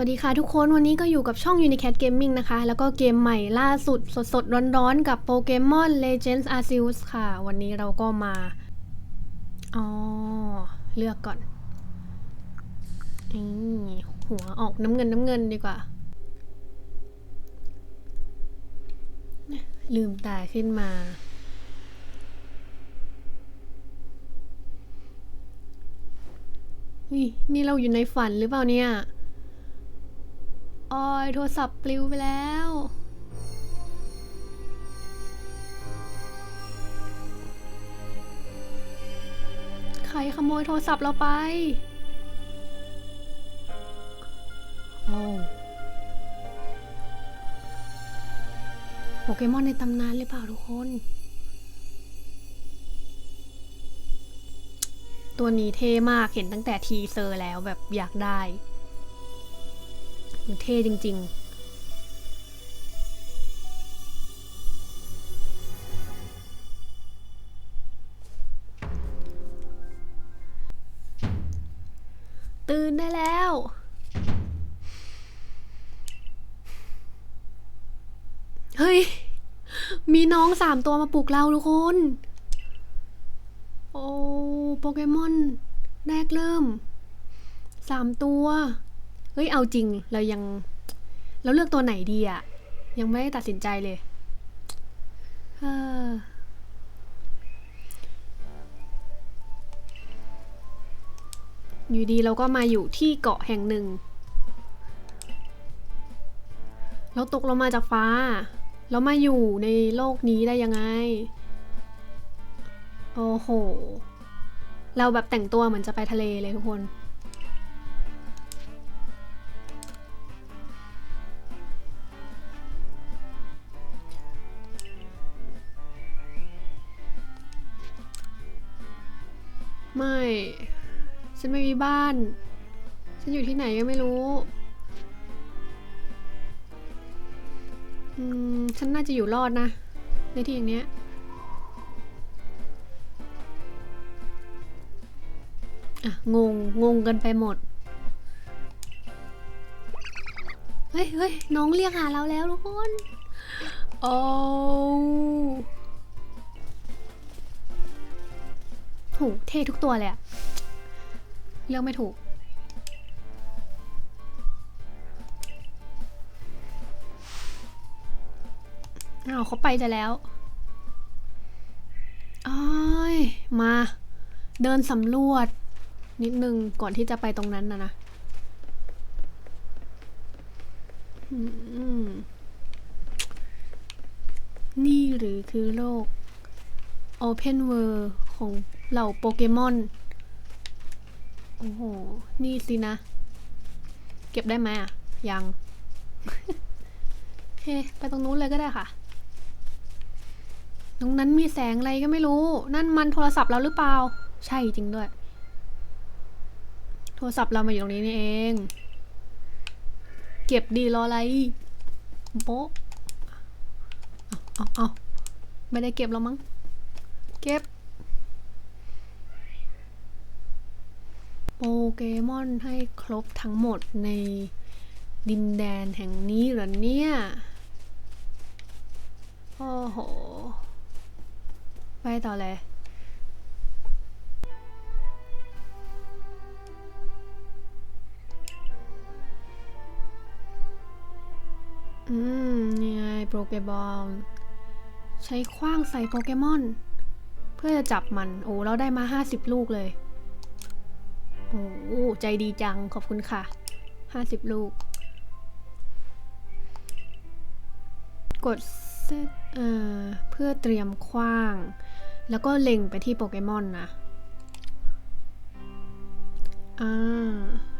วัสดีค่ะทุกคนวันนี้ก็อยู่กับช่อง Unicat Gaming นะคะ แล้วก็เกมใหม่ล่าสุดสดๆ ร้อนๆ กับโปเกมอน Legends Arceus ค่ะ วันนี้เราก็มา อ๋อ เลือกก่อนนี่หัวออกน้ำเงินน้ำเงินดีกว่า ลืมตาขึ้นมา นี่นี่เราอยู่ในฝันหรือเปล่าเนี่ย ออยโทรศัพท์ปลิวไปแล้ว ใครขโมยโทรศัพท์เราไป โอ้โปเกมอนในตำนานหรือเปล่าทุกคน ตัวนี้เท่มากเห็นตั้งแต่ทีเซอร์แล้วแบบอยากได้ เท่จริง ๆตื่นได้แล้ว เฮ้ย มีน้องสามตัวมาปลุกเราทุกคน โอ้ โปเกมอน แรกเริ่ม สามตัว ฮ้ยเอาจริงเรายัง เราเลือกตัวไหนดีอะยังไม่ได้ตัดสินใจเลยเอออยู่ดีเราก็มาอยู่ที่เกาะแห่งหนึ่ง เราตกลงมาจากฟ้า เรามาอยู่ในโลกนี้ได้ยังไง โอ้โห เราแบบแต่งตัวเหมือนจะไปทะเลเลยทุกคน ไม่ ฉันไม่มีบ้าน ฉันอยู่ที่ไหนก็ไม่รู้ อืม ฉันน่าจะอยู่รอดนะ ในที่อย่างเนี้ย อะ งง งงกันไปหมด เฮ้ยเฮ้ยน้องเรียกหาเราแล้วทุกคน โอ้ โหเท่ทุกตัวเลยอะเลือกไม่ถูกอ้าเขาไปจะแล้วอ้ยมา เดินสำรวจ นิดนึงก่อนที่จะไปตรงนั้นนะนะนี่หรือคือโลก Open World ของ เหล่าโปเกมอน โอ้โห นี่สินะ เก็บได้ไหมอะ ยังโอเคไปตรงนู้นเลยก็ได้ค่ะ ตรงนั้นมีแสงอะไรก็ไม่รู้ นั่นมันโทรศัพท์เราหรือเปล่า ใช่จริงด้วย โทรศัพท์เรามาอยู่ตรงนี้นี่เอง เก็บดีรออะไรโป๊ะเอาเอาเอาไม่ได้เก็บแล้วมั้ง เก็บ โปเกมอนให้ครบทั้งหมดในดินแดนแห่งนี้เหรอเนี่ย โอ้โห ไปต่อเลยอืมนี่ไงโปเกบอลใช้คว้างใส่โปเกมอน เพื่อจะจับมัน โอ้ เราได้มา 50 ลูกเลย โอ้ใจดีจังขอบคุณค่ะ 50 ลูก กดเซตเอ่อเพื่อเตรียมคว้าง แล้วก็เล็งไปที่โปเกมอนนะอ่า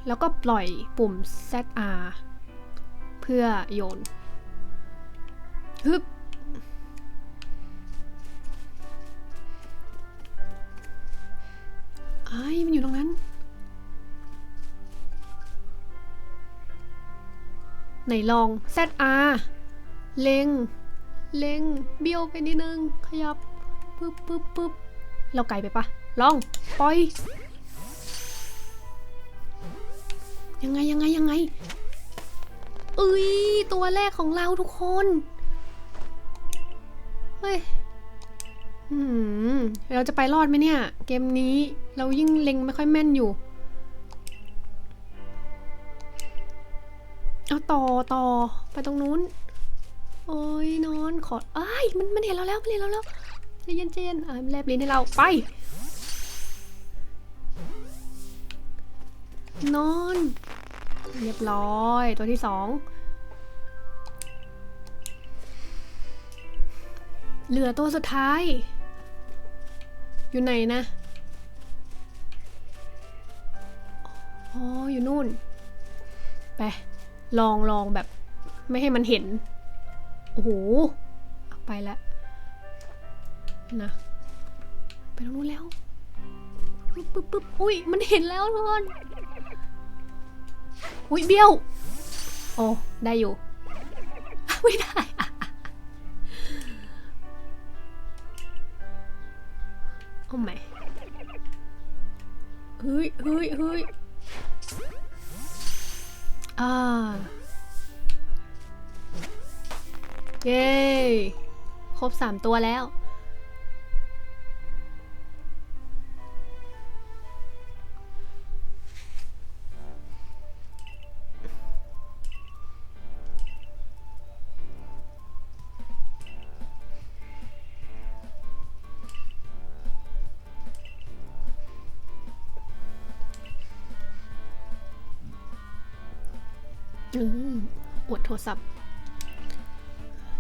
แล้วก็ปล่อยปุ่ม ZR เพื่อโยนฮึบไอ้มันอยู่ตรงนั้น ไหนลอง ZR เล็ง เล็ง เบี้ยวไปนิดนึง ขยับปึ๊บปึ๊บปึ๊บเราไกลไปปะลอง ปล่อย ยังไงยังไงยังไงเอ้ย ตัวแรกของเราทุกคน เฮ้ยอืมเราจะไปรอดไหมเนี่ย เกมนี้เรายิ่งเล็งไม่ค่อยแม่นอยู่ เอาต่อต่อไปตรงนู้น โอ้ยนอนขออ้มันมันเห็นเราแล้วมันเห็นเราแล้วใจเย็นใจเย็นอ่ามันแลบลิ้นให้เราไป นอน เรียบร้อยตัวที่สองเหลือตัวสุดท้าย อยู่ไหนนะอ๋ออยู่นู่น ไป ลองลองแบบ ไม่ให้มันเห็น โอ้โหเอาไปแล้วนะไปตรงนู้นแล้วปึ๊บปึ๊บปึ๊บอุ้ยมันเห็นแล้วทุกคนอุ้ยเบี้ยวโอ้ได้อยู่ ไม่ได้อะเอาใหม่เฮ้ยเฮ้ยเฮ้ย อ่าเย้ ครบสามตัวแล้ว อืมอวดโทรศัพท์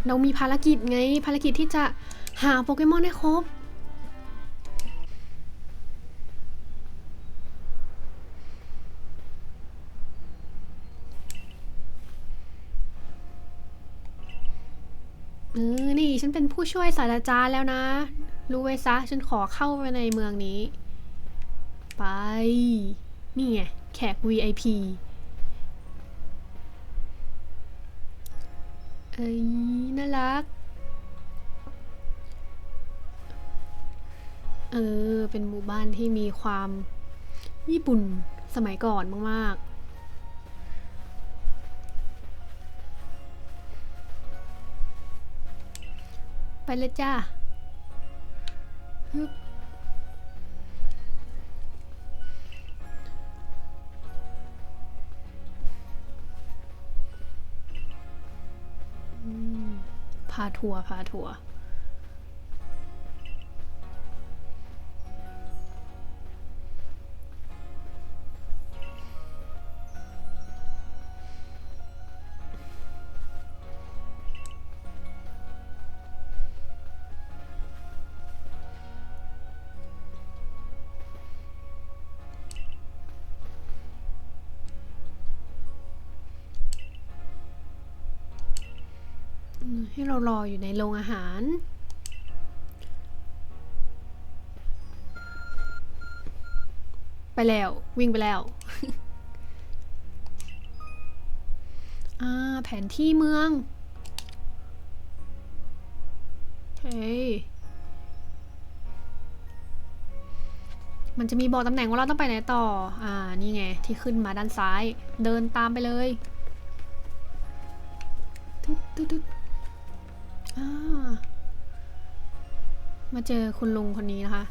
เรามีภารกิจไง ภารกิจที่จะหาโปเกมอนให้ครบ เออ นี่ฉันเป็นผู้ช่วยศาสตราจารย์แล้วนะ รู้ไว้ซะ ฉันขอเข้าไปในเมืองนี้ ไป นี่ไง แขก VIP เอ้ยน่ารัก เออ เป็นหมู่บ้านที่มีความญี่ปุ่นสมัยก่อนมากๆ ไปเลยจ้าฮึบ พาทัวร์พาทัวร์ อืมให้เรารออยู่ในโรงอาหาร ไปแล้ววิ่งไปแล้วแผนที่เมือง เฮ้ย มันจะมีบอกตำแหน่งว่าเราต้องไปไหนต่อ อ่า นี่ไง ที่ขึ้นมาด้านซ้าย เดินตามไปเลยตึ๊ดตึ๊ด มาเจอคุณลุงคนนี้นะคะ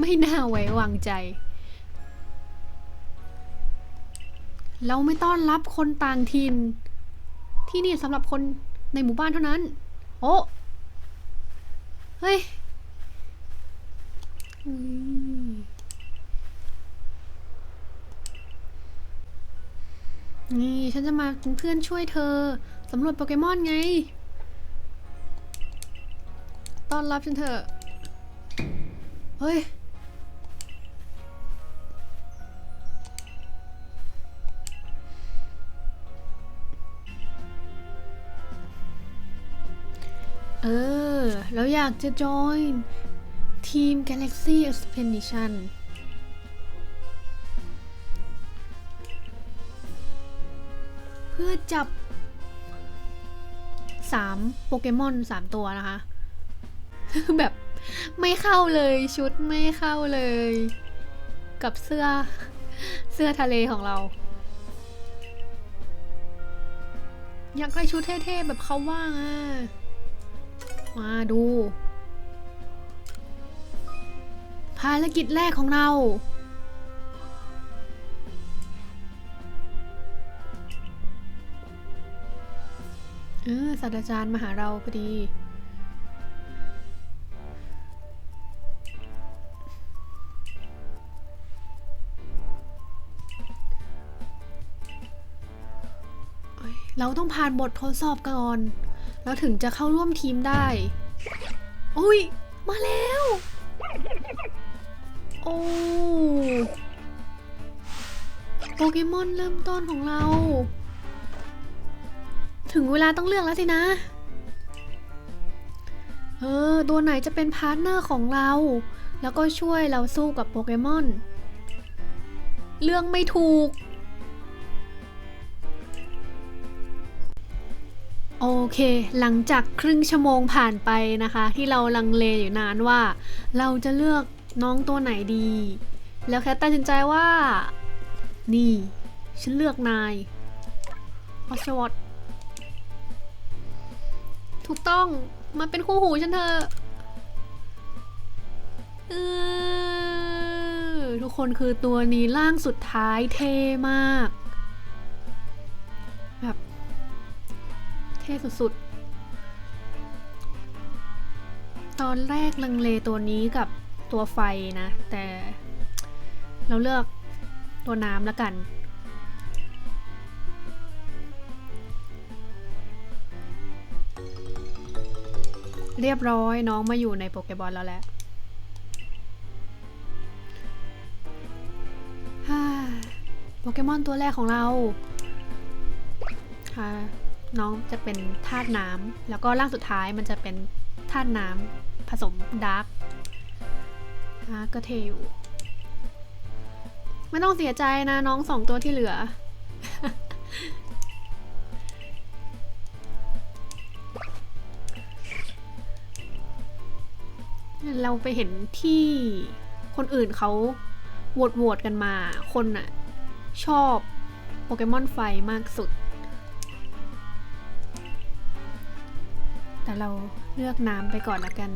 ไม่น่าไว้วางใจ เราไม่ต้อนรับคนต่างถิ่นที่นี่สำหรับคนในหมู่บ้านเท่านั้น โอ้ เฮ้ยอืม นี่ฉันจะมาเป็นเพื่อนช่วยเธอสำรวจโปเกมอนไง ต้อนรับฉันเถอะ เฮ้ย เออ แล้วอยากจะ join ทีม Galaxy Expedition พื่อจับสามโปเกมอนสามตัวนะคะ แบบไม่เข้าเลยชุดไม่เข้าเลย กับเสื้อเสื้อทะเลของเรา อยากได้ชุดเท่ๆ แบบเขาว่างอะ มาดู ภารกิจแรกของเรา เออศาสตราจารย์มาหาเราพอดี เราต้องผ่านบททดสอบก่อน แล้วถึงจะเข้าร่วมทีมได้โอ้ย มาแล้ว โอ้โปเกมอนเริ่มต้นของเรา ถึงเวลาต้องเลือกแล้วสินะ เออ ตัวไหนจะเป็นพาร์ทเนอร์ของเรา แล้วก็ช่วยเราสู้กับโปเกมอน เรื่องไม่ถูก โอเค หลังจากครึ่งชั่วโมงผ่านไปนะคะ ที่เราลังเลอยู่นานว่า เราจะเลือกน้องตัวไหนดี แล้วแคทตัดสินใจว่า นี่ ฉันเลือกนายออชวอต ถูกต้องมาเป็นคู่หูฉันเถอเออทุกคนคือตัวนี้ร่างสุดท้ายเท่มาก แบบ เท่สุดๆ ตอนแรกลังเลตัวนี้กับตัวไฟนะ แต่เราเลือกตัวน้ำแล้วกัน เรียบร้อยน้องมาอยู่ในโปเกบอลแล้วแหละโปเกมอนตัวแรกของเราค่ะน้องจะเป็นธาตุน้ำแล้วก็ร่างสุดท้ายมันจะเป็นธาตุน้ำผสมดาร์กดาร์กก็เทอยู่ไม่ต้องเสียใจนะน้องสองตัวที่เหลือ เราไปเห็นที่คนอื่นเขาโหวตโหวตกันมา คนน่ะชอบโปเกมอนไฟมากสุด แต่เราเลือกน้ำไปก่อนละกัน